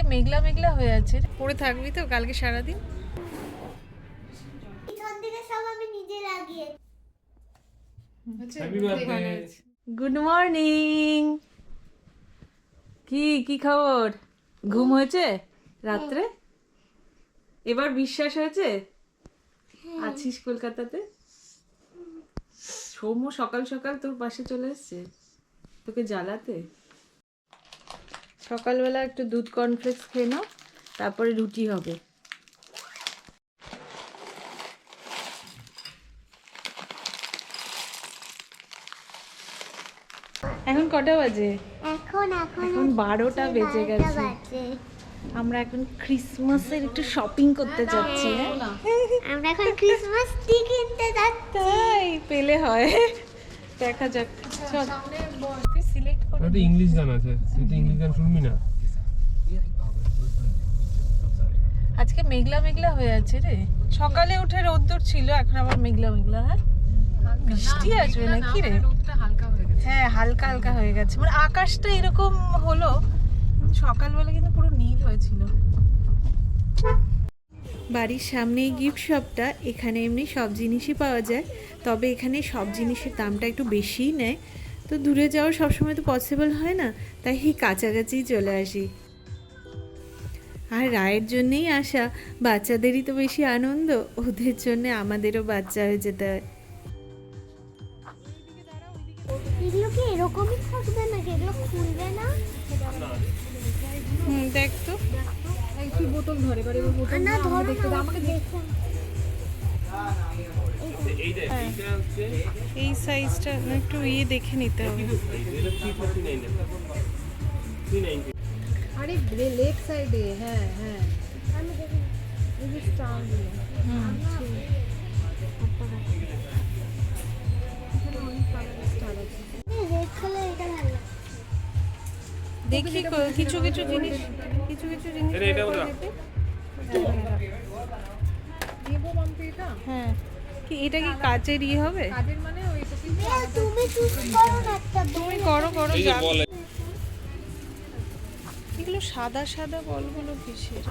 আজকে মেঘলা মেঘলা হয়ে আছে। পড়ে থাকবি তো কালকে সারাদিন। পিছন দিকে সব আমি নিজে লাগিয়ে হ্যাপি বার্থডে গুড মর্নিং কি কি খবর? ঘুম হয়েছে রাত্রে? এবার বিশ্বাস হয়েছে? আছিস কলকাতাতে? সৌম্য সকাল সকাল তোর পাশে চলে এসছে। তোকে জ্বালাতে? সকালবেলা একটু দুধ কর্নফ্লেক্স খেয়ে নাও তারপরে রুটি হবে। এখন কটা বাজে? এখন এখন বারোটা বেজে গেছে। আমরা এখন ক্রিসমাসের একটু শপিং করতে যাচ্ছি হ্যাঁ? আমরা এখন ক্রিসমাস ট্রি কিনতে যাচ্ছি। পেলে হয়। দেখা যাক। চল। একটা ইংলিশ গান আছে, তুই তো ইংলিশ গান শুনবি না? আজকে মেঘলা মেঘলা হয়ে আছে রে। সকালে উঠে রোদ্দুর ছিল, এখন আবার মেঘলা মেঘলা হ্যাঁ? বৃষ্টি আসবে না কি রে? হ্যাঁ হালকা হালকা হয়ে গেছে। মানে আকাশটা এরকম হলো সকালবেলা কিন্তু পুরো নীল হয়েছিল। বাড়ির সামনেই গিফট শপটা এখানে এমনি সব জিনিসই পাওয়া যায়। তবে এখানে সব জিনিসের দামটা একটু বেশিই নেয়। তো দূরে যাওয়া সবসময় তো পসিবল হয় না তাই এই কাছাকাছিই চলে আসি। আর রায়ের জন্যেই আসা বাচ্চাদেরই তো বেশি আনন্দ ওদের জন্য আমাদেরও বাচ্চা হয়ে যেতে হয়। এগুলো কি এরকমই থাকবে নাকি? এগুলো খুলবে না? হুম দেখ তো। না ধরো না আমাকে হচ্ছে এই সাইজটা একটু ইয়ে দেখে নিতে হবে। আরে লেগ সাইডে হ্যাঁ হ্যাঁ। আমি দেখুন এই যে স্টারগুলো হুম। ভালো লাগছে। দেখি কিছু কিছু জিনিস কিছু কিছু জিনিস এটা এটা বলো দেবো এটা? হ্যাঁ। কি এটা কি কাচের ইয়ে হবে? কাজের মানে ওই তো তুমি চুজ করো না তুমি করো করো এগুলো সাদা সাদা বলগুলো কিসের?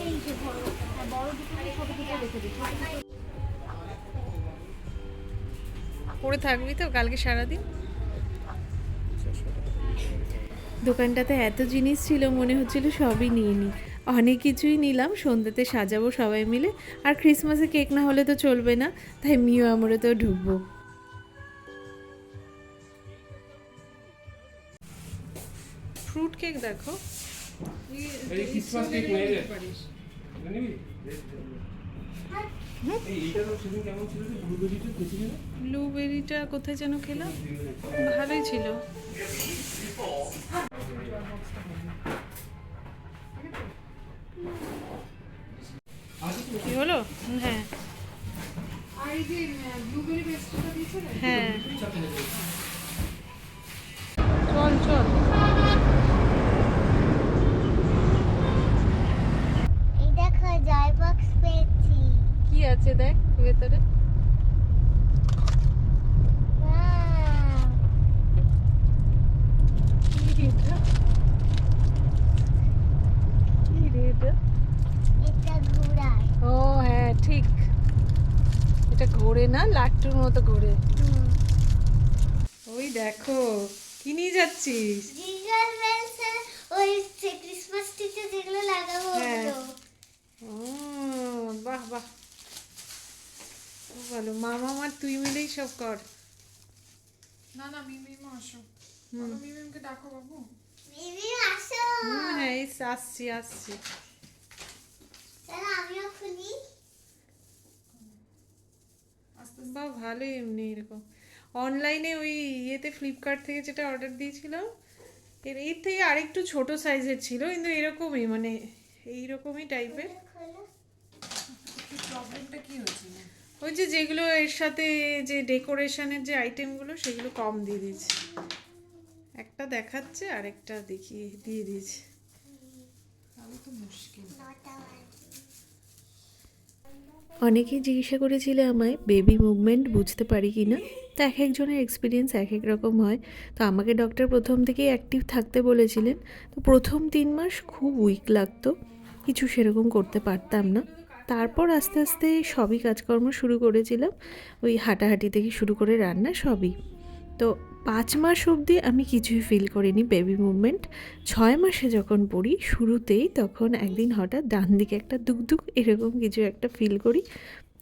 এই যে বড় পরে থাকবি তো কালকে সারাদিন? দোকানটাতে এত জিনিস ছিল মনে হচ্ছিল সবই নিয়ে নিই অনেক কিছুই নিলাম সন্ধ্যেতে সাজাবো সবাই মিলে। আর ক্রিসমাসে কেক না হলে তো চলবে না তাই মিও আমরা তো ঢুকবো। ফ্রুট কেক দেখো। ব্লুবেরিটা কোথায় যেন খেলাম? ভালোই ছিল। কি হলো? হ্যাঁ। হ্যাঁ। চল চল। এই দেখো জয় বক্স পেয়েছি। কি আছে দেখ ভেতরে Wow! কি রে এটা? কি রে এটা? এটা ঘোড়ায় ও হ্যাঁ ঠিক এটা ঘোরে না লাট্টুর মতো ঘোরে ওই দেখো কি নিয়ে যাচ্ছিস? বেলস ওই যে ক্রিসমাস ট্রিতে যেগুলো লাগাবো হ্যাঁ। বাহ বাহ। খুব ভালো। মামা আমার তুই মিলেই সব কর। না না মিমিমা আসো। মিমিমকে ডাকো বাবু। মিমি আসো। হ্যাঁ এই আসছি আসছি। চলো আমিও খুলি। বা ভালো এমনি এরকম। অনলাইনে ওই ইয়েতে ফ্লিপকার্ট থেকে যেটা অর্ডার দিয়েছিলাম এর এর থেকে আরেকটু ছোট সাইজের ছিল কিন্তু এরকমই মানে এইরকমই টাইপের প্রবলেমটা কি হয়েছিল ওই যে যেগুলো এর সাথে যে ডেকোরেশনের যে আইটেমগুলো সেগুলো কম দিয়ে দিয়েছে। একটা দেখাচ্ছে আরেকটা দেখিয়ে দিয়ে দিয়েছে। তাহলে তো মুশকিল। অনেকেই জিজ্ঞাসা করেছিল আমায় বেবি মুভমেন্ট বুঝতে পারি কি না? তো এক একজনের এক্সপিরিয়েন্স এক এক রকম হয়। তো আমাকে ডক্টর প্রথম থেকেই অ্যাক্টিভ থাকতে বলেছিলেন। তো প্রথম তিন মাস খুব উইক লাগতো, কিছু সেরকম করতে পারতাম না। তারপর আস্তে আস্তে সবই কাজকর্ম শুরু করেছিলাম। ওই হাঁটাহাঁটি থেকে শুরু করে রান্না সবই। তো পাঁচ মাস অবধি আমি কিছুই ফিল করিনি বেবি মুভমেন্ট ছয় মাসে যখন পড়ি, শুরুতেই তখন একদিন হঠাৎ ডান দিকে একটা দুকদুক এরকম কিছু একটা ফিল করি।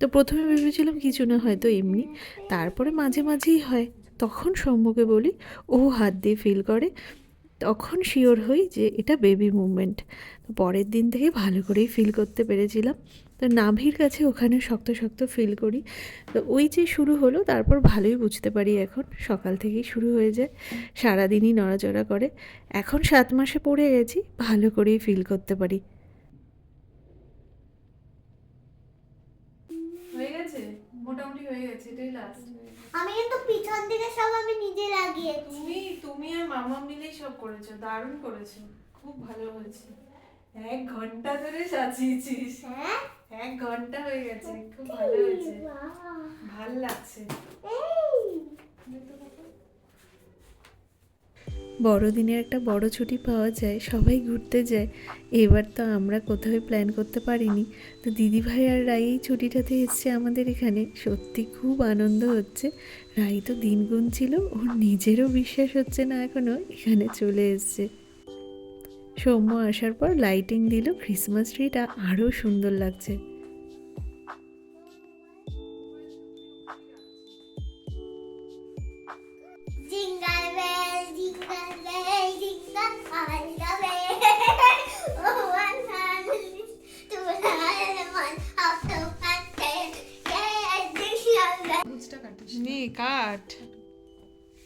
তো প্রথমে ভেবেছিলাম কিছু না, হয়তো এমনি। তারপরে মাঝে মাঝেই হয়। তখন সৌম্যকে বলি, ও হাত দিয়ে ফিল করে। তখন শিওর হই যে এটা বেবি মুভমেন্ট পরের দিন থেকে ভালো করেই ফিল করতে পেরেছিলাম। তো নাভির কাছে ওখানে শক্ত শক্ত ফিল করি। তো ওই যে শুরু হলো তারপর ভালোই বুঝতে পারি এখন। সকাল থেকেই শুরু হয়ে যায় সারাদিনই নড়াচড়া করে। এখন সাত মাসে পড়ে গেছি ভালো করেই ফিল করতে পারি। হয়ে গেছে? মোটামুটি হয়ে গেছে এটাই লাস্ট আমি কিন্তু পিছন দিকে সব আমি নিজে লাগিয়েছি। তুমি তুমি আর মামা মিলেই সব করেছ দারুণ করেছ। খুব ভালো হয়েছে। এক ঘণ্টা ধরে সাজিয়েছিস। হ্যাঁ? এক ঘণ্টা হয়ে গেছে খুব ভালো হয়েছে। ভালো লাগছে। বড়দিনের একটা বড় ছুটি পাওয়া যায় সবাই ঘুরতে যায়। এবার তো আমরা কোথাও প্ল্যান করতে পারিনি। তো দিদিভাই আর রাই এই ছুটিটাতে এসছে আমাদের এখানে। সত্যি খুব আনন্দ হচ্ছে। রাই তো দিন গুনছিল ওর নিজেরও বিশ্বাস হচ্ছে না এখনও এখানে চলে এসছে। সৌম্য আসার পর লাইটিং দিল ক্রিসমাস ট্রিটা আরও সুন্দর লাগছে।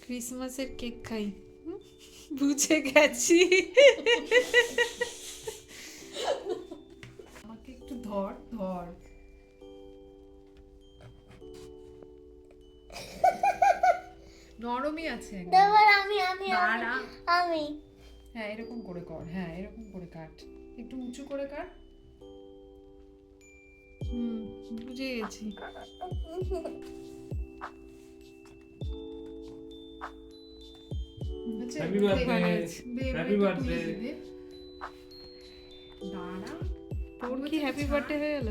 ক্রিসমাসের কেক খাই। বুঝে গেছি। আমাকে একটু ধর ধর। নরমই আছে আমি আমি আমি আমি। হ্যাঁ এরকম করে কর হ্যাঁ এরকম করে কাট। একটু উঁচু করে কাট। হুম বুঝে গেছি। তোর কি হ্যাপি বার্থডে হয়ে গেল?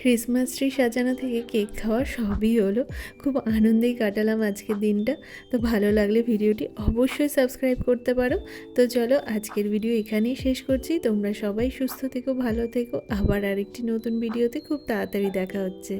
ক্রিসমাস ট্রি সাজানো থেকে কেক খাওয়া সবই হলো। খুব আনন্দেই কাটালাম আজকের দিনটা। তো ভালো লাগলে ভিডিওটি অবশ্যই সাবস্ক্রাইব করতে পারো। তো চলো আজকের ভিডিও এখানেই শেষ করছি। তোমরা সবাই সুস্থ থেকো ভালো থেকো। আবার আরেকটি নতুন ভিডিওতে খুব তাড়াতাড়ি দেখা হচ্ছে।